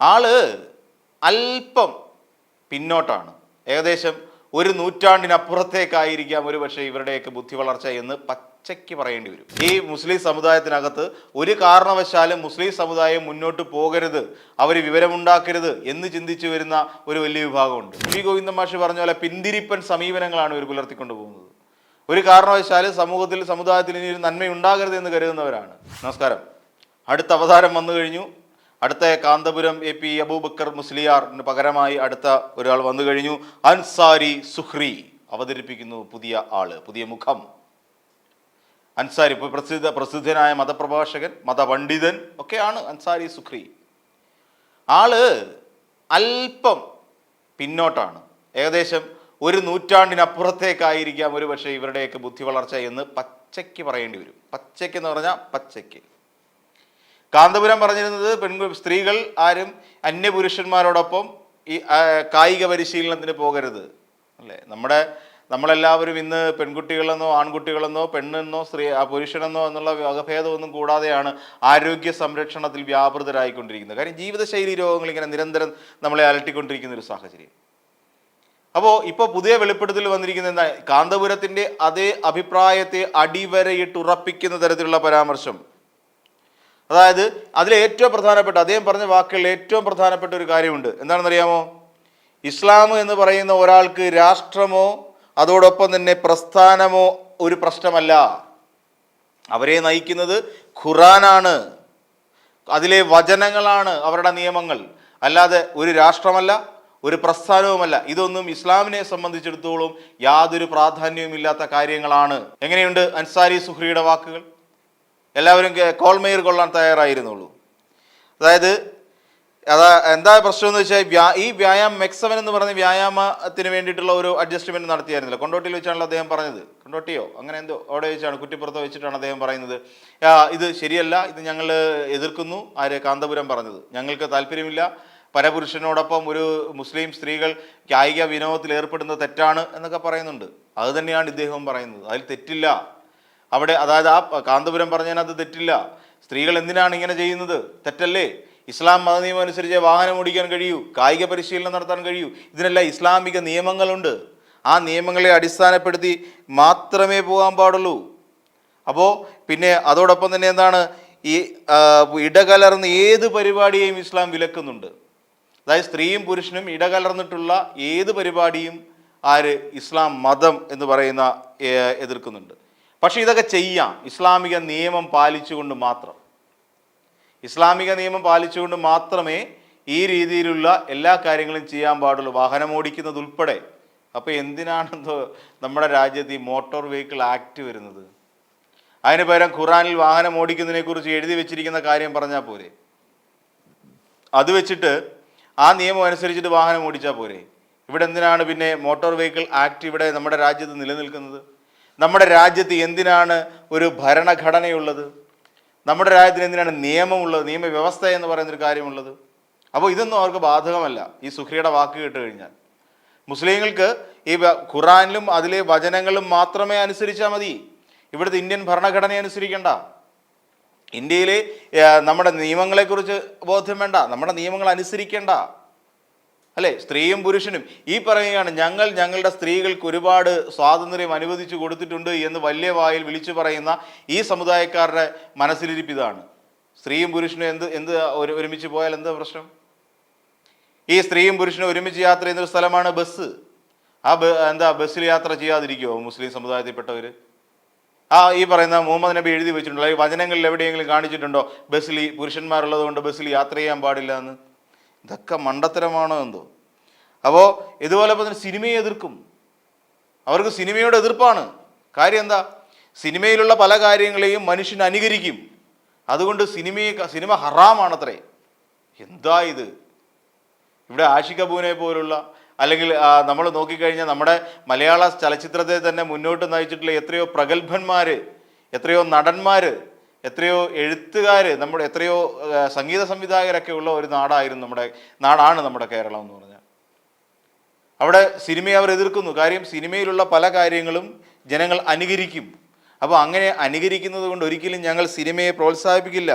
ആൾ അല്പം പിന്നോട്ടാണ്. ഏകദേശം ഒരു നൂറ്റാണ്ടിനപ്പുറത്തേക്കായിരിക്കാം ഒരു പക്ഷേ ഇവരുടെയൊക്കെ ബുദ്ധി വളർച്ച എന്ന് പച്ചയ്ക്ക് പറയേണ്ടി വരും. ഈ മുസ്ലിം സമുദായത്തിനകത്ത് ഒരു കാരണവശാലും മുസ്ലിം സമുദായം മുന്നോട്ട് പോകരുത് അവർ വിവരമുണ്ടാക്കരുത് എന്ന് ചിന്തിച്ചു വരുന്ന ഒരു വലിയ വിഭാഗമുണ്ട്. ശ്രീ ഗോവിന്ദ മാഷി പറഞ്ഞ പോലെ പിന്തിരിപ്പൻ സമീപനങ്ങളാണ് ഇവർ പുലർത്തിക്കൊണ്ട് പോകുന്നത്. ഒരു കാരണവശാലും സമൂഹത്തിൽ സമുദായത്തിൽ ഇനി ഒരു നന്മ ഉണ്ടാകരുത് എന്ന് കരുതുന്നവരാണ്. നമസ്കാരം. അടുത്ത അവതാരം വന്നു കഴിഞ്ഞു. അടുത്ത കാന്തപുരം എ പി അബൂബക്കർ മുസ്ലിയാറിന് പകരമായി അടുത്ത ഒരാൾ വന്നു കഴിഞ്ഞു. അൻസാരി സുഹ്രി അവതരിപ്പിക്കുന്നു പുതിയ ആൾ പുതിയ മുഖം. അൻസാരി ഇപ്പോൾ പ്രസിദ്ധ പ്രസിദ്ധനായ മതപ്രഭാഷകൻ മതപണ്ഡിതൻ ഒക്കെയാണ് അൻസാരി സുഖ്രി ആൾ അല്പം പിന്നോട്ടാണ്. ഏകദേശം ഒരു നൂറ്റാണ്ടിനപ്പുറത്തേക്കായിരിക്കാം ഒരു പക്ഷേ ഇവരുടെയൊക്കെ ബുദ്ധി വളർച്ച എന്ന് പച്ചയ്ക്ക് പറയേണ്ടി വരും. പച്ചയ്ക്ക് എന്ന് പറഞ്ഞാൽ പച്ചയ്ക്ക്. കാന്തപുരം പറഞ്ഞിരുന്നത് പെൺ സ്ത്രീകൾ ആരും അന്യപുരുഷന്മാരോടൊപ്പം ഈ കായിക പരിശീലനത്തിന് പോകരുത്. അല്ലേ? നമ്മുടെ നമ്മളെല്ലാവരും ഇന്ന് പെൺകുട്ടികളെന്നോ ആൺകുട്ടികളെന്നോ പെണ്ണെന്നോ സ്ത്രീ ആ പുരുഷനെന്നോ എന്നുള്ള വകഭേദമൊന്നും കൂടാതെയാണ് ആരോഗ്യ സംരക്ഷണത്തിൽ വ്യാപൃതരായിക്കൊണ്ടിരിക്കുന്നത്. കാര്യം ജീവിതശൈലി രോഗങ്ങൾ ഇങ്ങനെ നിരന്തരം നമ്മളെ അലട്ടിക്കൊണ്ടിരിക്കുന്ന ഒരു സാഹചര്യം. അപ്പോൾ ഇപ്പോൾ പുതിയ വെളിപ്പെടുത്തൽ വന്നിരിക്കുന്ന എന്താ? കാന്തപുരത്തിന്റെ അതേ അഭിപ്രായത്തെ അടിവരയിട്ട് ഉറപ്പിക്കുന്ന തരത്തിലുള്ള പരാമർശം. അതായത് അതിലെ ഏറ്റവും പ്രധാനപ്പെട്ട അദ്ദേഹം പറഞ്ഞ വാക്കുകളിൽ ഏറ്റവും പ്രധാനപ്പെട്ട ഒരു കാര്യമുണ്ട്. എന്താണെന്നറിയാമോ? ഇസ്ലാം എന്ന് പറയുന്ന ഒരാൾക്ക് രാഷ്ട്രമോ അതോടൊപ്പം തന്നെ പ്രസ്ഥാനമോ ഒരു പ്രശ്നമല്ല. അവരെ നയിക്കുന്നത് ഖുറാനാണ്. അതിലെ വചനങ്ങളാണ് അവരുടെ നിയമങ്ങൾ. അല്ലാതെ ഒരു രാഷ്ട്രമല്ല ഒരു പ്രസ്ഥാനവുമല്ല. ഇതൊന്നും ഇസ്ലാമിനെ സംബന്ധിച്ചിടത്തോളം യാതൊരു പ്രാധാന്യവുമില്ലാത്ത കാര്യങ്ങളാണ്. എങ്ങനെയുണ്ട് അൻസാരി സുഹ്രിയുടെ വാക്കുകൾ? എല്ലാവരും കോൾമേയർ കൊള്ളാൻ തയ്യാറായിരുന്നുള്ളൂ. അതായത് അതാ എന്താ പ്രശ്നം എന്ന് വെച്ചാൽ ഈ വ്യായാമം മെക്സവൻ എന്ന് പറഞ്ഞ വ്യായാമത്തിന് വേണ്ടിയിട്ടുള്ള ഒരു അഡ്ജസ്റ്റ്മെന്റ് നടത്തിയായിരുന്നില്ല. കൊണ്ടോട്ടിയിൽ വെച്ചാണല്ലോ അദ്ദേഹം പറഞ്ഞത്. കൊണ്ടോട്ടിയോ? അങ്ങനെ എന്തോ അവിടെ വെച്ചാണ് കുറ്റിപ്പുറത്തോ വെച്ചിട്ടാണ് അദ്ദേഹം പറയുന്നത്. "ആ, ഇത് ശരിയല്ല ഇത് ഞങ്ങൾ എതിർക്കുന്നു ആര് കാന്തപുരം പറഞ്ഞത്. ഞങ്ങൾക്ക് താല്പര്യമില്ല. പരപുരുഷനോടൊപ്പം ഒരു മുസ്ലിം സ്ത്രീകൾ കായിക വിനോദത്തിൽ ഏർപ്പെടുന്നത് തെറ്റാണ് എന്നൊക്കെ പറയുന്നുണ്ട്. അത് തന്നെയാണ് ഇദ്ദേഹം പറയുന്നത്. അതിൽ തെറ്റില്ല. അവിടെ അതായത് ആ കാന്തപുരം പറഞ്ഞതിനകത്ത് തെറ്റില്ല. സ്ത്രീകൾ എന്തിനാണ് ഇങ്ങനെ ചെയ്യുന്നത്? തെറ്റല്ലേ? ഇസ്ലാം മതനിയമം അനുസരിച്ച് വാഹനം ഓടിക്കാൻ കഴിയൂ കായിക പരിശീലനം നടത്താൻ കഴിയൂ. ഇതിനെല്ലാം ഇസ്ലാമിക നിയമങ്ങളുണ്ട്. ആ നിയമങ്ങളെ അടിസ്ഥാനപ്പെടുത്തി മാത്രമേ പോകാൻ പാടുള്ളൂ. അപ്പോൾ പിന്നെ അതോടൊപ്പം തന്നെ എന്താണ്? ഈ ഇടകലർന്ന് ഏത് പരിപാടിയെയും ഇസ്ലാം വിലക്കുന്നുണ്ട്. അതായത് സ്ത്രീയും പുരുഷനും ഇടകലർന്നിട്ടുള്ള ഏത് പരിപാടിയും ആര്? ഇസ്ലാം മതം എന്ന് പറയുന്ന എതിർക്കുന്നുണ്ട്. പക്ഷേ ഇതൊക്കെ ചെയ്യാം. ഇസ്ലാമിക നിയമം പാലിച്ചുകൊണ്ട് മാത്രം. ഇസ്ലാമിക നിയമം പാലിച്ചുകൊണ്ട് മാത്രമേ ഈ രീതിയിലുള്ള എല്ലാ കാര്യങ്ങളും ചെയ്യാൻ പാടുള്ളൂ. വാഹനം ഓടിക്കുന്നത് ഉൾപ്പെടെ. അപ്പോൾ എന്തിനാണെന്തോ നമ്മുടെ രാജ്യത്ത് ഈ മോട്ടോർ വെഹിക്കിൾ ആക്ട് വരുന്നത്? അതിന് പകരം ഖുറാനിൽ വാഹനം ഓടിക്കുന്നതിനെക്കുറിച്ച് എഴുതി വെച്ചിരിക്കുന്ന കാര്യം പറഞ്ഞാൽ പോരെ? അത് വെച്ചിട്ട് ആ നിയമം അനുസരിച്ചിട്ട് വാഹനം ഓടിച്ചാൽ പോരെ? ഇവിടെ എന്തിനാണ് പിന്നെ മോട്ടോർ വെഹിക്കിൾ ആക്ട് ഇവിടെ നമ്മുടെ രാജ്യത്ത് നിലനിൽക്കുന്നത്? നമ്മുടെ രാജ്യത്ത് എന്തിനാണ് ഒരു ഭരണഘടനയുള്ളത്? നമ്മുടെ രാജ്യത്തിന് എന്തിനാണ് നിയമമുള്ളത് നിയമവ്യവസ്ഥ എന്ന് പറയുന്നൊരു കാര്യമുള്ളത്? അപ്പോൾ ഇതൊന്നും അവർക്ക് ബാധകമല്ല. ഈ സുഖിയുടെ വാക്ക് കേട്ട് കഴിഞ്ഞാൽ. മുസ്ലിങ്ങൾക്ക് ഈ ഖുറാനിലും അതിലെ വചനങ്ങളും മാത്രമേ അനുസരിച്ചാൽ മതി. ഇവിടുത്തെ ഇന്ത്യൻ ഭരണഘടന അനുസരിക്കേണ്ട. ഇന്ത്യയിലെ നമ്മുടെ നിയമങ്ങളെക്കുറിച്ച് ബോധ്യം വേണ്ട. നമ്മുടെ നിയമങ്ങൾ അനുസരിക്കേണ്ട. അല്ലെ? സ്ത്രീയും പുരുഷനും. ഈ പറയുകയാണ് ഞങ്ങൾ ഞങ്ങളുടെ സ്ത്രീകൾക്ക് ഒരുപാട് സ്വാതന്ത്ര്യം അനുവദിച്ചു കൊടുത്തിട്ടുണ്ട് എന്ന് വലിയ വായിൽ വിളിച്ചു പറയുന്ന ഈ സമുദായക്കാരുടെ മനസ്സിലിരിപ്പ് ഇതാണ്. സ്ത്രീയും പുരുഷനും എന്ത് എന്ത് ഒരു ഒരുമിച്ച് പോയാൽ എന്താ പ്രശ്നം? ഈ സ്ത്രീയും പുരുഷനും ഒരുമിച്ച് യാത്ര ചെയ്യുന്ന ഒരു സ്ഥലമാണ് ബസ്. ആ എന്താ ബസ്സിൽ യാത്ര ചെയ്യാതിരിക്കുമോ മുസ്ലിം സമുദായത്തിൽപ്പെട്ടവർ ആ ഈ പറയുന്ന മുഹമ്മദ് നബി എഴുതി വെച്ചിട്ടുണ്ടോ. ഈ വചനങ്ങളിൽ എവിടെയെങ്കിലും കാണിച്ചിട്ടുണ്ടോ? ബസ്സിൽ പുരുഷന്മാരുള്ളത് കൊണ്ട് ബസ്സിൽ യാത്ര ചെയ്യാൻ പാടില്ല എന്ന്? ഇതൊക്കെ മണ്ടത്തരമാണോ എന്തോ? അപ്പോൾ ഇതുപോലെ തന്നെ സിനിമയെ എതിർക്കും. അവർക്ക് സിനിമയോട് എതിർപ്പാണ്. കാര്യം എന്താ? സിനിമയിലുള്ള പല കാര്യങ്ങളെയും മനുഷ്യൻ അനുകരിക്കും. അതുകൊണ്ട് സിനിമയെ സിനിമ ഹറാമാണത്രേ. എന്താ ഇത്? ഇവിടെ ആഷിക കപൂറിനെ പോലുള്ള അല്ലെങ്കിൽ നമ്മൾ നോക്കിക്കഴിഞ്ഞാൽ നമ്മുടെ മലയാള ചലച്ചിത്രത്തെ തന്നെ മുന്നോട്ട് നയിച്ചിട്ടുള്ള എത്രയോ പ്രഗത്ഭന്മാർ എത്രയോ നടന്മാർ എത്രയോ എഴുത്തുകാർ നമ്മുടെ എത്രയോ സംഗീത സംവിധായകരൊക്കെ ഉള്ള ഒരു നാടായിരുന്നു നമ്മുടെ നാടാണ് നമ്മുടെ കേരളം എന്ന് പറഞ്ഞാൽ. അവിടെ സിനിമയെ അവർ എതിർക്കുന്നു. കാര്യം സിനിമയിലുള്ള പല കാര്യങ്ങളും ജനങ്ങൾ അനുകരിക്കും. അപ്പോൾ അങ്ങനെ അനുകരിക്കുന്നത് കൊണ്ട് ഒരിക്കലും ഞങ്ങൾ സിനിമയെ പ്രോത്സാഹിപ്പിക്കില്ല.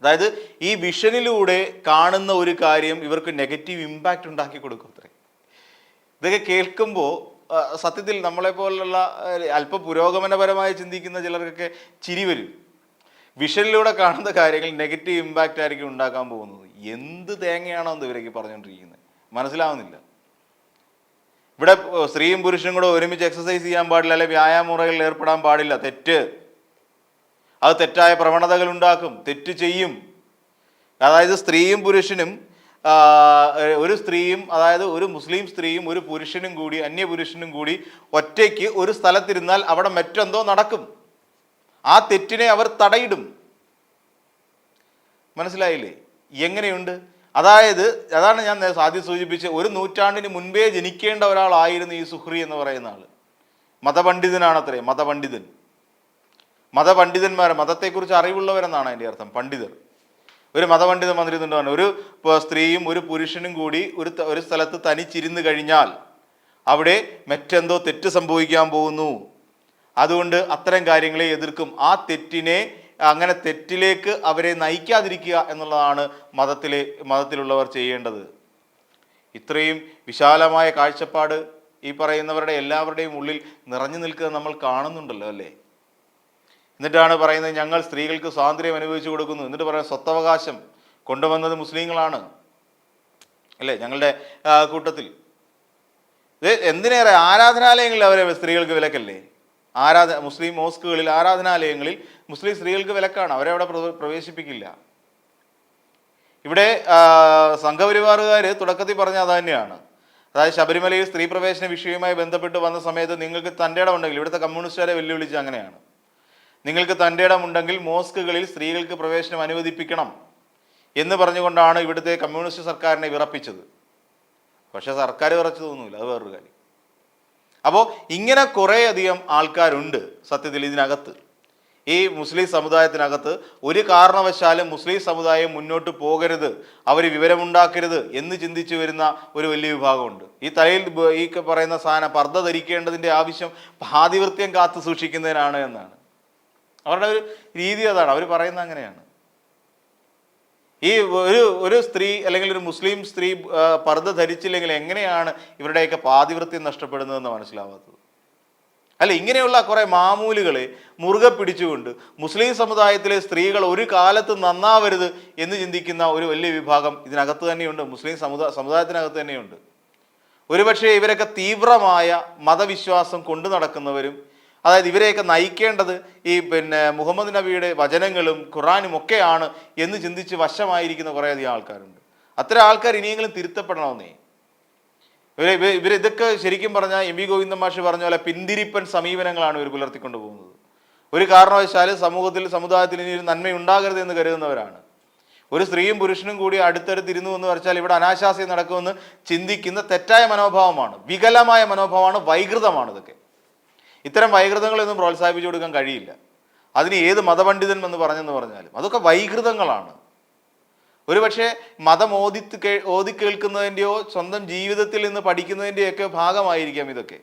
അതായത് ഈ വിഷനിലൂടെ കാണുന്ന ഒരു കാര്യം ഇവർക്ക് നെഗറ്റീവ് ഇമ്പാക്റ്റ് ഉണ്ടാക്കി കൊടുക്കും അത്രേ. ഇതൊക്കെ കേൾക്കുമ്പോൾ സത്യത്തിൽ നമ്മളെ പോലുള്ള അല്പ പുരോഗമനപരമായി ചിന്തിക്കുന്ന ചിലർക്കൊക്കെ ചിരി വരും. വിഷനിലൂടെ കാണുന്ന കാര്യങ്ങൾ നെഗറ്റീവ് ഇമ്പാക്റ്റ് ആയിരിക്കും ഉണ്ടാക്കാൻ പോകുന്നത്. എന്ത് തേങ്ങയാണോ എന്ന് ഇവരൊക്കെ പറഞ്ഞുകൊണ്ടിരിക്കുന്നത്? മനസ്സിലാവുന്നില്ല. ഇവിടെ സ്ത്രീയും പുരുഷനും കൂടെ ഒരുമിച്ച് എക്സസൈസ് ചെയ്യാൻ പാടില്ല അല്ലെ വ്യായാമ മുറകളിൽ ഏർപ്പെടാൻ പാടില്ല. തെറ്റ്. അത് തെറ്റായ പ്രവണതകൾ ഉണ്ടാക്കും. തെറ്റ് ചെയ്യും. അതായത് സ്ത്രീയും പുരുഷനും ഒരു സ്ത്രീയും അതായത് ഒരു മുസ്ലിം സ്ത്രീയും ഒരു പുരുഷനും കൂടി അന്യപുരുഷനും കൂടി ഒറ്റയ്ക്ക് ഒരു സ്ഥലത്തിരുന്നാൽ അവിടെ മറ്റെന്തോ നടക്കും. ആ തെറ്റിനെ അവർ തടയിടും. മനസ്സിലായില്ലേ? എങ്ങനെയുണ്ട്? അതായത് അതാണ് ഞാൻ ആദ്യം സൂചിപ്പിച്ച് ഒരു നൂറ്റാണ്ടിന് മുൻപേ ജനിക്കേണ്ട ഒരാളായിരുന്നു ഈ സുഹ്രി എന്ന് പറയുന്ന ആൾ. മതപണ്ഡിതനാണത്രേ മതപണ്ഡിതൻ. മതപണ്ഡിതന്മാർ മതത്തെക്കുറിച്ച് അറിവുള്ളവരെന്നാണ് അതിന്റെ അർത്ഥം പണ്ഡിതർ. ഒരു മതപണ്ഡിതൻ വന്നിരുന്നുണ്ട് പറഞ്ഞു ഒരു സ്ത്രീയും ഒരു പുരുഷനും കൂടി ഒരു ഒരു സ്ഥലത്ത് തനിച്ചിരുന്ന് കഴിഞ്ഞാൽ അവിടെ മറ്റെന്തോ തെറ്റ് സംഭവിക്കാൻ പോകുന്നു. അതുകൊണ്ട് അത്തരം കാര്യങ്ങളെ എതിർക്കും. ആ തെറ്റിനെ അങ്ങനെ തെറ്റിലേക്ക് അവരെ നയിക്കാതിരിക്കുക എന്നുള്ളതാണ് മതത്തിലെ മതത്തിലുള്ളവർ ചെയ്യേണ്ടത്. ഇത്രയും വിശാലമായ കാഴ്ചപ്പാട് ഈ പറയുന്നവരുടെ എല്ലാവരുടെയും ഉള്ളിൽ നിറഞ്ഞു നിൽക്കുന്നത് നമ്മൾ കാണുന്നുണ്ടല്ലോ അല്ലേ? എന്നിട്ടാണ് പറയുന്നത് ഞങ്ങൾ സ്ത്രീകൾക്ക് സ്വാതന്ത്ര്യം അനുഭവിച്ചു കൊടുക്കുന്നു. എന്നിട്ട് പറയുന്നത് സ്വത്തവകാശം കൊണ്ടുവന്നത് മുസ്ലിങ്ങളാണ്. അല്ലേ? ഞങ്ങളുടെ കൂട്ടത്തിൽ. ഇത് എന്തിനേറെ ആരാധനാലയങ്ങളിൽ അവരെ സ്ത്രീകൾക്ക് വിലക്കല്ലേ? ആരാധ മുസ്ലിം മോസ്കുകളിൽ ആരാധനാലയങ്ങളിൽ മുസ്ലിം സ്ത്രീകൾക്ക് വിലക്കാണ്. അവരെ അവിടെ പ്രവേശിപ്പിക്കില്ല. ഇവിടെ സംഘപരിവാറുകാർ തുടക്കത്തിൽ പറഞ്ഞ അത് തന്നെയാണ് അതായത് ശബരിമലയിൽ സ്ത്രീ പ്രവേശന വിഷയവുമായി ബന്ധപ്പെട്ട് വന്ന സമയത്ത് നിങ്ങൾക്ക് തന്റെ ഇടം ഉണ്ടെങ്കിൽ ഇവിടുത്തെ കമ്മ്യൂണിസ്റ്റുകാരെ വെല്ലുവിളിച്ച് അങ്ങനെയാണ്. നിങ്ങൾക്ക് തന്റെ ഇടമുണ്ടെങ്കിൽ മോസ്കുകളിൽ സ്ത്രീകൾക്ക് പ്രവേശനം അനുവദിപ്പിക്കണം എന്ന് പറഞ്ഞുകൊണ്ടാണ് ഇവിടുത്തെ കമ്മ്യൂണിസ്റ്റ് സർക്കാരിനെ വിറപ്പിച്ചത്. പക്ഷെ സർക്കാർ വിറച്ചതൊന്നുമില്ല അത് വേറൊരു കാര്യം. അപ്പോൾ ഇങ്ങനെ കുറേയധികം ആൾക്കാരുണ്ട് സത്യത്തിൽ ഇതിനകത്ത്. ഈ മുസ്ലിം സമുദായത്തിനകത്ത് ഒരു കാരണവശാലും മുസ്ലിം സമുദായം മുന്നോട്ട് പോകരുത് അവർ വിവരമുണ്ടാക്കരുത് എന്ന് ചിന്തിച്ചു വരുന്ന ഒരു വലിയ വിഭാഗമുണ്ട്. ഈ തലയിൽ ഈ പറയുന്ന സാധനം പർദ്ദ ധരിക്കേണ്ടതിന്റെ ആവശ്യം പാതിവൃത്യം കാത്തു സൂക്ഷിക്കുന്നതിനാണ് എന്നാണ്. അവരുടെ ഒരു രീതി അതാണ്. അവർ പറയുന്നത് അങ്ങനെയാണ്. ഈ ഒരു ഒരു സ്ത്രീ അല്ലെങ്കിൽ ഒരു മുസ്ലിം സ്ത്രീ പർദ്ദ ധരിച്ചില്ലെങ്കിൽ എങ്ങനെയാണ് ഇവരുടെയൊക്കെ പാതിവൃത്യം നഷ്ടപ്പെടുന്നതെന്ന് മനസ്സിലാവാത്തത്? അല്ല ഇങ്ങനെയുള്ള കുറെ മാമൂലുകളെ മുറുകെ പിടിച്ചുകൊണ്ട് മുസ്ലിം സമുദായത്തിലെ സ്ത്രീകൾ ഒരു കാലത്ത് നന്നാവരുത് എന്ന് ചിന്തിക്കുന്ന ഒരു വലിയ വിഭാഗം ഇതിനകത്ത് തന്നെയുണ്ട്. മുസ്ലിം സമുദായ സമുദായത്തിനകത്ത് തന്നെയുണ്ട്. ഒരുപക്ഷെ ഇവരൊക്കെ തീവ്രമായ മതവിശ്വാസം കൊണ്ടു നടക്കുന്നവരും അതായത് ഇവരെയൊക്കെ നയിക്കേണ്ടത് ഈ പിന്നെ മുഹമ്മദ് നബിയുടെ വചനങ്ങളും ഖുറാനും ഒക്കെയാണ് എന്ന് ചിന്തിച്ച് വശമായിരിക്കുന്ന കുറേയധികം ആൾക്കാരുണ്ട്. അത്തരം ആൾക്കാർ ഇനിയെങ്കിലും തിരുത്തപ്പെടണമെന്നേ. ഇവരെ ഇവർ ഇതൊക്കെ ശരിക്കും പറഞ്ഞാൽ എം വി ഗോവിന്ദൻ മാഷ് പറഞ്ഞ പോലെ പിന്തിരിപ്പൻ സമീപനങ്ങളാണ് ഇവർ പുലർത്തിക്കൊണ്ട് പോകുന്നത് ഒരു കാരണവശാലും സമൂഹത്തിൽ സമുദായത്തിൽ ഇനി ഒരു നന്മയുണ്ടാകരുത് എന്ന് കരുതുന്നവരാണ്. ഒരു സ്ത്രീയും പുരുഷനും കൂടി അടുത്തടുത്തിരുന്നു എന്ന് വെച്ചാൽ ഇവിടെ അനാശാസ്യം നടക്കുമെന്ന് ചിന്തിക്കുന്ന തെറ്റായ മനോഭാവമാണ്. വികലമായ മനോഭാവമാണ് വൈകൃതമാണ് ഇതൊക്കെ ഇത്തരം വൈകൃതങ്ങളൊന്നും പ്രോത്സാഹിപ്പിച്ചു കൊടുക്കാൻ കഴിയില്ല. അതിന് ഏത് മതപണ്ഡിതൻ എന്ന് പറഞ്ഞെന്ന് പറഞ്ഞാലും അതൊക്കെ വൈകൃതങ്ങളാണ്. ഒരുപക്ഷെ മതം ഓതി കേ- ഓതി കേൾക്കുന്നതിന്റെയോ സ്വന്തം ജീവിതത്തിൽ നിന്ന് പഠിക്കുന്നതിന്റെയോ ഒക്കെ ഭാഗമായിരിക്കാം ഇതൊക്കെ.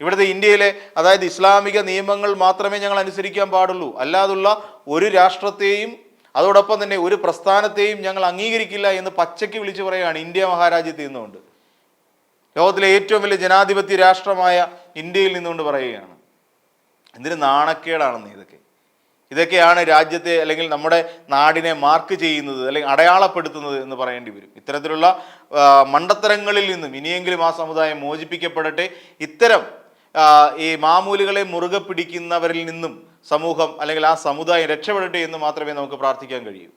ഇവിടുത്തെ ഇന്ത്യയിലെ അതായത് ഇസ്ലാമിക നിയമങ്ങൾ മാത്രമേ ഞങ്ങൾ അനുസരിക്കാൻ പാടുള്ളൂ. അല്ലാതുള്ള ഒരു രാഷ്ട്രത്തെയും അതോടൊപ്പം തന്നെ ഒരു പ്രസ്ഥാനത്തെയും ഞങ്ങൾ അംഗീകരിക്കില്ല എന്ന് പച്ചയ്ക്ക് വിളിച്ചു പറയുകയാണ് ഇന്ത്യ മഹാരാജ്യത്ത് നിന്നുകൊണ്ട്. ലോകത്തിലെ ഏറ്റവും വലിയ ജനാധിപത്യ രാഷ്ട്രമായ ഇന്ത്യയിൽ നിന്നുകൊണ്ട് പറയുകയാണ്. എന്തിന് നാണക്കേടാണെന്ന് ഇതൊക്കെ. ഇതൊക്കെയാണ് രാജ്യത്തെ അല്ലെങ്കിൽ നമ്മുടെ നാടിനെ മാർക്ക് ചെയ്യുന്നത് അല്ലെങ്കിൽ അടയാളപ്പെടുത്തുന്നത് എന്ന് പറയേണ്ടി വരും. ഇത്തരത്തിലുള്ള മണ്ടത്തരങ്ങളിൽ നിന്നും ഇനിയെങ്കിലും ആ സമുദായം മോചിപ്പിക്കപ്പെടട്ടെ. ഇത്തരം ഈ മാമൂലുകളെ മുറുകെ പിടിക്കുന്നവരിൽ നിന്നും സമൂഹം അല്ലെങ്കിൽ ആ സമുദായം രക്ഷപ്പെടട്ടെ എന്ന് മാത്രമേ നമുക്ക് പ്രാർത്ഥിക്കാൻ കഴിയൂ.